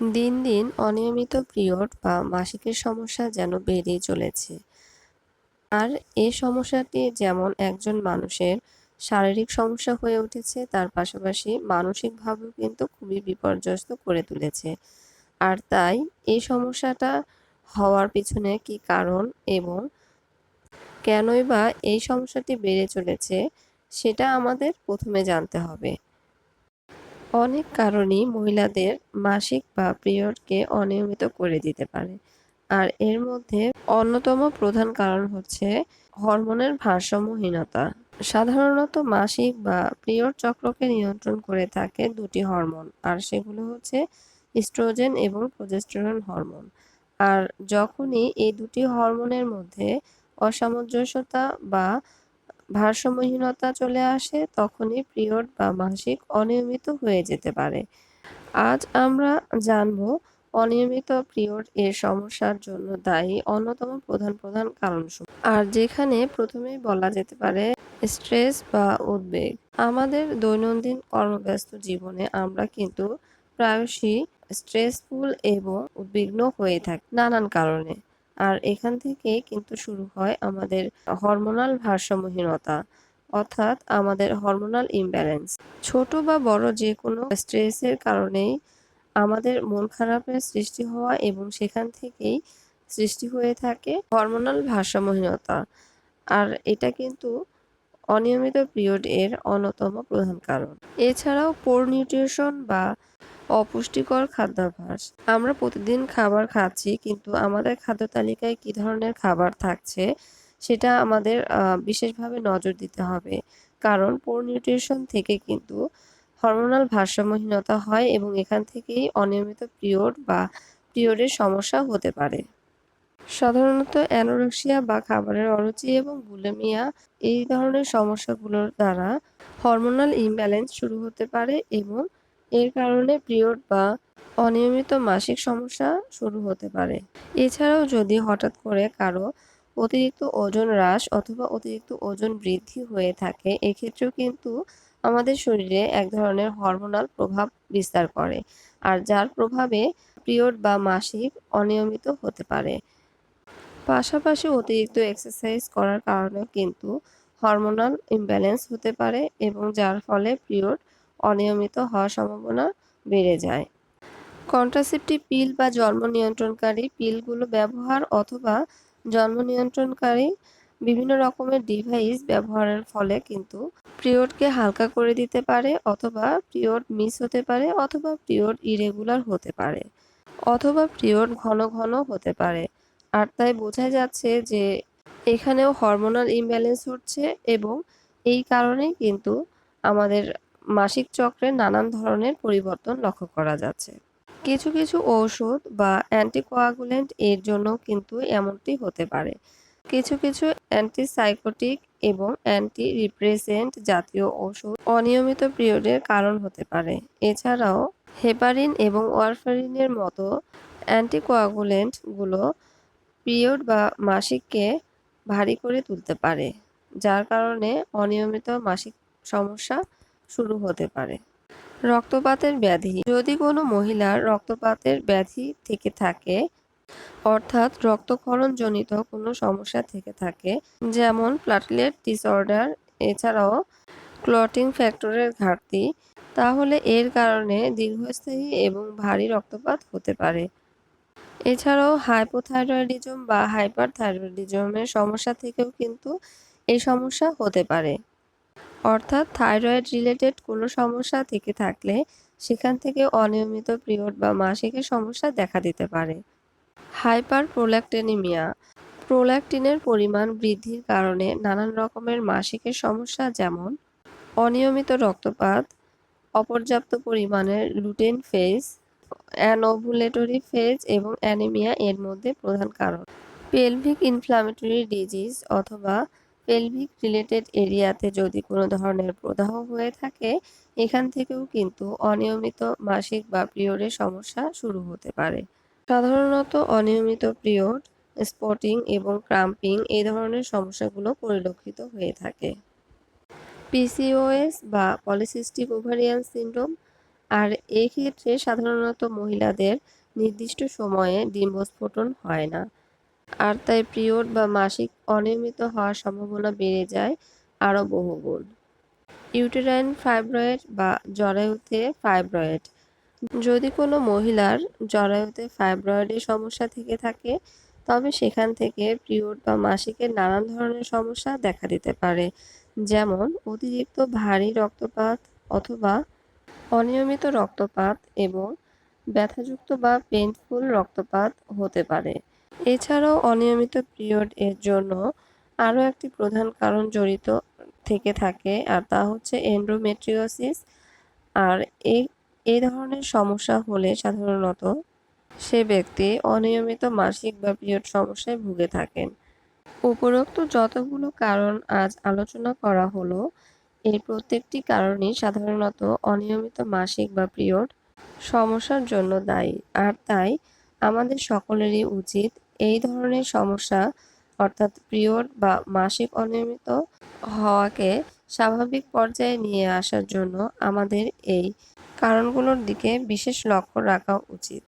দিন দিন অনিয়মিত পিরিয়ড বা মাসিকের সমস্যা যেন বেড়েই চলেছে। আর এই সমস্যাটি যেমন একজন মানুষের শারীরিক সমস্যা হয়ে উঠেছে, তার পাশাপাশি মানসিকভাবেও কিন্তু খুবই বিপর্যস্ত করে তুলেছে। আর তাই এই সমস্যাটা হওয়ার পিছনে কি কারণ এবং কেনই বা এই সমস্যাটি বেড়ে চলেছে, সেটা আমাদের প্রথমে জানতে হবে। অনেক কারণই মহিলাদের মাসিক বা পিরিয়ডকে অনিয়মিত করে দিতে পারে। আর এর মধ্যে অন্যতম প্রধান কারণ হচ্ছে হরমোনের ভারসাম্যহীনতা। সাধারণত মাসিক বা পিরিয়ড চক্রকে নিয়ন্ত্রণ করে থাকে দুটি হরমোন, আর সেগুলো হচ্ছে ইস্ট্রোজেন এবং প্রজেস্টেরন হরমোন। আর যখনই এই দুটি হরমোনের মধ্যে অসামঞ্জস্যতা বা ভারসাম্যহীনতা চলে আসে, তখনই পিরিয়ড বা মাসিক অনিয়মিত হয়ে যেতে পারে। আজ আমরা জানব অনিয়মিত পিরিয়ড এর সমস্যার জন্য দায়ী অন্যতম প্রধান প্রধান কারণ আর যেখানে প্রথমেই বলা যেতে পারে স্ট্রেস বা উদ্বেগ। আমাদের দৈনন্দিন কর্মব্যস্ত জীবনে আমরা কিন্তু প্রায়শই স্ট্রেসফুল এবং উদ্বিগ্ন হয়ে থাকি নানান কারণে। আর এখান থেকে কিন্তু শুরু হয় আমাদের হরমোনাল ভারসাম্যহীনতা, অর্থাৎ আমাদের হরমোনাল ইমব্যালেন্স ছোট বা বড় যে কোনো স্ট্রেসের কারণেই আমাদের মন খারাপের সৃষ্টি হওয়া এবং সেখান থেকেই সৃষ্টি হয়ে থাকে হরমোনাল ভারসাম্যহীনতা। আর এটা কিন্তু অনিয়মিত পিরিয়ড এর অন্যতম প্রধান কারণ। এছাড়াও পোর নিউট্রিশন বা অপুষ্টিকর খাদ্যাভ্যাস। আমরা প্রতিদিন খাবার খাচ্ছি, কিন্তু আমাদের খাদ্য তালিকায় কী ধরনের খাবার থাকছে সেটা আমাদের বিশেষভাবে নজর দিতে হবে। কারণ পোর নিউট্রিশন থেকে কিন্তু হরমোনাল ভারসাম্যহীনতা হয় এবং এখান থেকেই অনিয়মিত পিরিয়ড বা পিরিয়ডের সমস্যা হতে পারে। সাধারণত অ্যানোরেক্সিয়া বা খাবারের অরুচি এবং বুলেমিয়া এই ধরনের সমস্যাগুলোর দ্বারা হরমোনাল ইমব্যালেন্স শুরু হতে পারে এবং এর কারণে পিরিয়ড বা অনিয়মিত মাসিক সমস্যা শুরু হতে পারে। এছাড়াও যদি হঠাৎ করে কারও অতিরিক্ত ওজন হ্রাস অথবা অতিরিক্ত ওজন বৃদ্ধি হয়ে থাকে, এক্ষেত্রেও কিন্তু আমাদের শরীরে এক ধরনের হরমোনাল প্রভাব বিস্তার করে, আর যার প্রভাবে পিরিয়ড বা মাসিক অনিয়মিত হতে পারে। পাশাপাশি অতিরিক্ত এক্সারসাইজ করার কারণেও কিন্তু হরমোনাল ইমব্যালেন্স হতে পারে এবং যার ফলে পিরিয়ড অনিয়মিত হওয়ার সম্ভাবনা বেড়ে যায়। কন্ট্রাসেপটিভ পিল বা জন্ম নিয়ন্ত্রণকারী পিলগুলো ব্যবহার অথবা জন্ম নিয়ন্ত্রণকারী বিভিন্ন রকমের ডিভাইস ব্যবহারের ফলে কিন্তু পিরিয়ডকে হালকা করে দিতে পারে অথবা পিরিয়ড মিস হতে পারে অথবা পিরিয়ড ইরেগুলার হতে পারে অথবা পিরিয়ড ঘন ঘন হতে পারে। আর তাই বোঝা যাচ্ছে যে এখানেও হরমোনাল ইমব্যালেন্স হচ্ছে এবং এই কারণেই কিন্তু আমাদের মাসিক চক্রে নানান ধরনের পরিবর্তন লক্ষ্য করা যাচ্ছে। কিছু কিছু ঔষধ বা অ্যান্টিকোয়াগুলেন্ট এর জন্য কিন্তু এমনটি হতে পারে। কিছু কিছু অ্যান্টিসাইকোটিক এবং অ্যান্টি রিপ্রেসেন্ট জাতীয় ওষুধ অনিয়মিত পিরিয়ডের কারণ হতে পারে। এছাড়াও হেপারিন এবং ওয়ারফারিনের মতো অ্যান্টিকোয়াগুলেন্টগুলো পিরিয়ড বা মাসিককে ভারী করে তুলতে পারে, যার কারণে অনিয়মিত মাসিক সমস্যা শুরু হতে পারে। রক্তপাতের ব্যাধি, যদি কোনো মহিলার রক্তপাতের ব্যাধি থেকে থাকে, অর্থাৎ রক্তক্ষরণজনিত কোনো সমস্যা থেকে থাকে, যেমন প্লাটলেট ডিসঅর্ডার এছাড়াও ক্লটিং ফ্যাক্টরের ঘাটতি, তাহলে এর কারণে দীর্ঘস্থায়ী এবং ভারী রক্তপাত হতে পারে। এছাড়াও হাইপোথাইরয়েডিজম বা হাইপার থাইরয়েডিজমের সমস্যা থেকেও কিন্তু এই সমস্যা হতে পারে। অর্থাৎ থাইরয়েড রিলেটেড কোনো সমস্যা থেকে থাকলে সেখান থেকে অনিয়মিত পিরিয়ড বা মাসিকের সমস্যা দেখা দিতে পারে। হাইপার প্রোল্যাক্টেনিমিয়া প্রোল্যাক্টিনের পরিমাণ বৃদ্ধির কারণে নানান রকমের মাসিকের সমস্যা যেমন অনিয়মিত রক্তপাত, অপর্যাপ্ত পরিমাণের লুটেন ফেজ অ্যানোভুলেটরি ফেজ এবং অ্যানিমিয়া এর মধ্যে প্রধান কারণ। পেলভিক ইনফ্লামেটরি ডিজিজ অথবা পেলভিক রিলেটেড এরিয়াতে যদি কোনো ধরনের প্রদাহ হয়ে থাকে, এখান থেকেও কিন্তু অনিয়মিত মাসিক বা পিরিয়ডের সমস্যা শুরু হতে পারে। সাধারণত অনিয়মিত পিরিয়ড, স্পটিং এবং ক্রাম্পিং এই ধরনের সমস্যাগুলো পরিলক্ষিত হয়ে থাকে। পিসিওএস বা পলিসিস্টিক ওভারিয়ান সিন্ড্রোম আর এই ক্ষেত্রে সাধারণত মহিলাদের নির্দিষ্ট সময়ে ডিম্বস্ফোটন হয় না। আর তাই পিরিয়ড বা মাসিক অনিয়মিত হওয়ার সম্ভাবনা বেড়ে যায় আরও বহুগুণ। ইউটেরাইন ফাইব্রয়েড বা জরায়ুতে ফাইব্রয়েড। যদি কোনো মহিলার জরায়ুতে ফাইব্রয়েডের সমস্যা থেকে থাকে, তবে সেখান থেকে পিরিয়ড বা মাসিকের নানান ধরনের সমস্যা দেখা দিতে পারে, যেমন অতিরিক্ত ভারী রক্তপাত অথবা অনিয়মিত রক্তপাত এবং ব্যথাযুক্ত বা পেইনফুল রক্তপাত হতে পারে। এছাড়াও অনিয়মিত পিরিয়ড এর জন্য আরও একটি প্রধান কারণ জড়িত থেকে থাকে, আর তা হচ্ছে এন্ড্রোমেট্রিওসিস আর এই এই ধরনের সমস্যা হলে সাধারণত সে ব্যক্তি অনিয়মিত মাসিক বা পিরিয়ড সমস্যায় ভুগে থাকেন। উপরোক্ত যতগুলো কারণ আজ আলোচনা করা হলো এই প্রত্যেকটি কারণই সাধারণত অনিয়মিত মাসিক বা পিরিয়ড সমস্যার জন্য দায়ী, আর তাই আমাদের সকলেরই উচিত এই ধরনের সমস্যা, অর্থাৎ পিরিয়ড বা মাসিক অনিয়মিত হওয়াকে স্বাভাবিক পর্যায়ে নিয়ে আসার জন্য আমাদের এই কারণগুলোর দিকে বিশেষ লক্ষ্য রাখা উচিত।